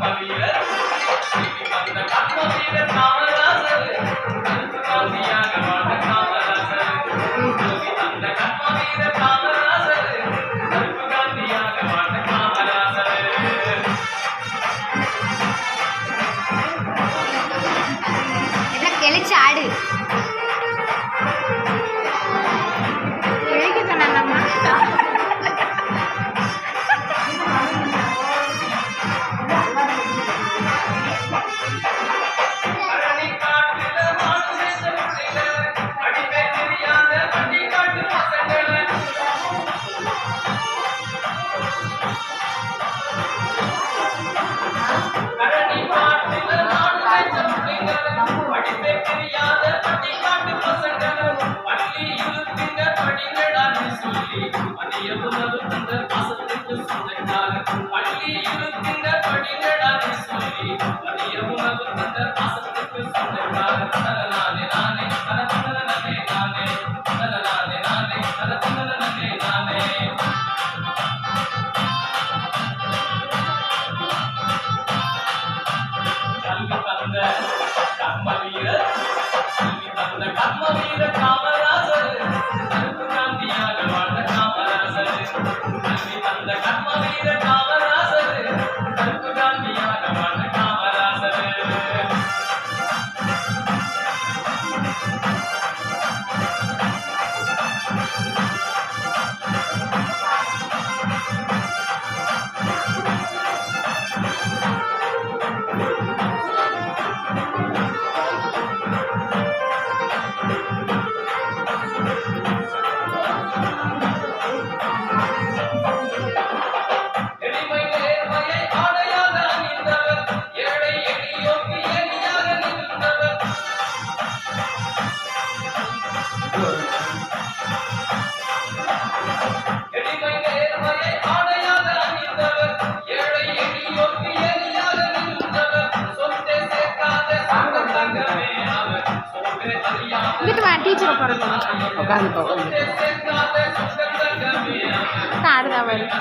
கம்ப வீரர் கம்ப வீரர் நாம கம்ம வீர கம்ம இங்கிட்டு வா டீச்சரை போகிறது உட்காந்துக்கோ ஆடுதா வரும்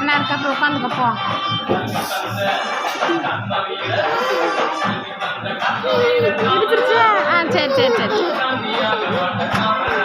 நான் இருக்க? அப்புறம் உட்காந்துக்க போ. பிடிச்சிருச்சா ஆ சரி சரி சரி.